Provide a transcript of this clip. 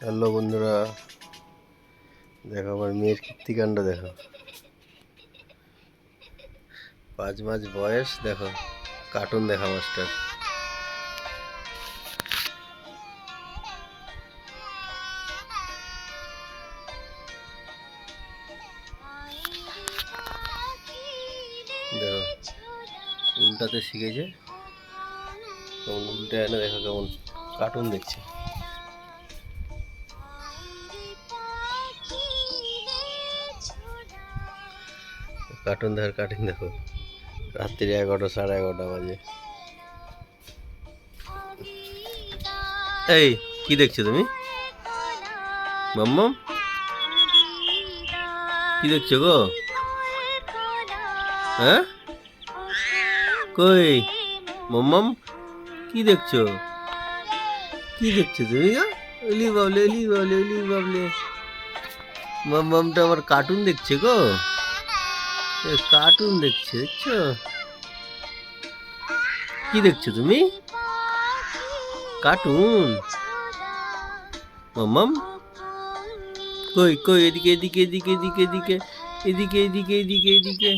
Hello বন্ধুরা, দেখো আমার মেয়ের কীর্তিকাণ্ড, দেখো। পাঁচ মাস বয়স, দেখো কার্টুন দেখা মাস্টার। দেখো, উল্টাতে শিখেছে কেমন উল্টে এনে দেখো কেমন কার্টুন দেখছে। কার্টুন দেখার কার্টুন দেখো। রাত্রি এগারোটা, সাড়ে এগারোটা বাজে। এই, কি দেখছ তুমি? মাম্মাম কি দেখছ গো? হ্যাঁ? কই? মাম্মাম কি দেখছ? কি দেখছ তুমি গো? এলি বাবলে এলি বাবলে এলি বাবলে। মাম্মামটা আমার কার্টুন দেখছে গো? কার্টুন দেখছে দেখছ কি দেখছ তুমি? কার্টুন মাম্মাম? কই কই, এদিকে এদিকে এদিকে এদিকে এদিকে এদিকে এদিকে এদিকে এদিকে।